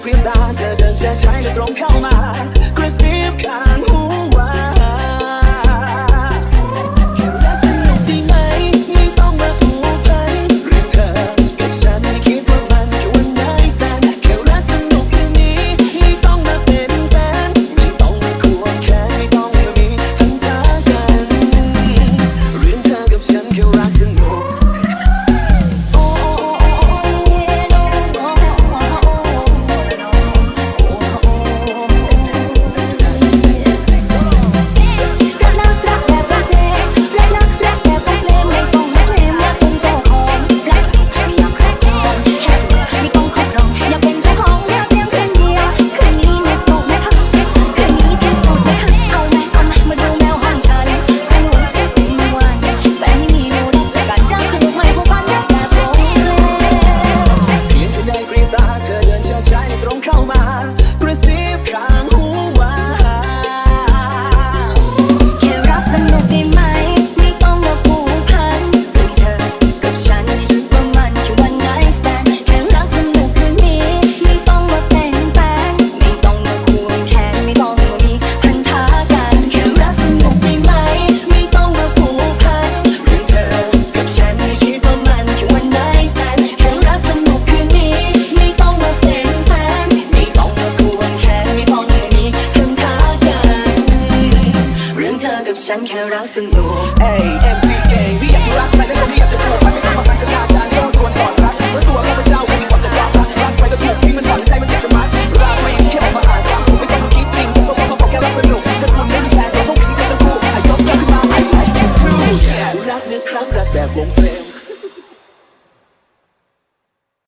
cream down, the dancers trying to throw me on my ฉันแค่รักสนุกเอ้ย MCA พี่อยากรักใครแล้วก็ไม่อยากจะถูกมันไม่ต้องมาตั้งกันอาจารย์ชอบชวนก่อนรักเพราะตัวข้าพเจ้าไม่มีความจะรักรักรักใครก็ถูกที่มันฝันใจมันจะชะมัดราตรีแค่ออกมาอ่านความสุขไม่ต้องคิดจริงผมก็บอกว่าแค่รักสนุกถ้าคุณไม่มีแฟนเราต้องมีกันทั้งคู่อายกกันขึ้นมา I like it too รักเนื้อครั้งรักแบบวง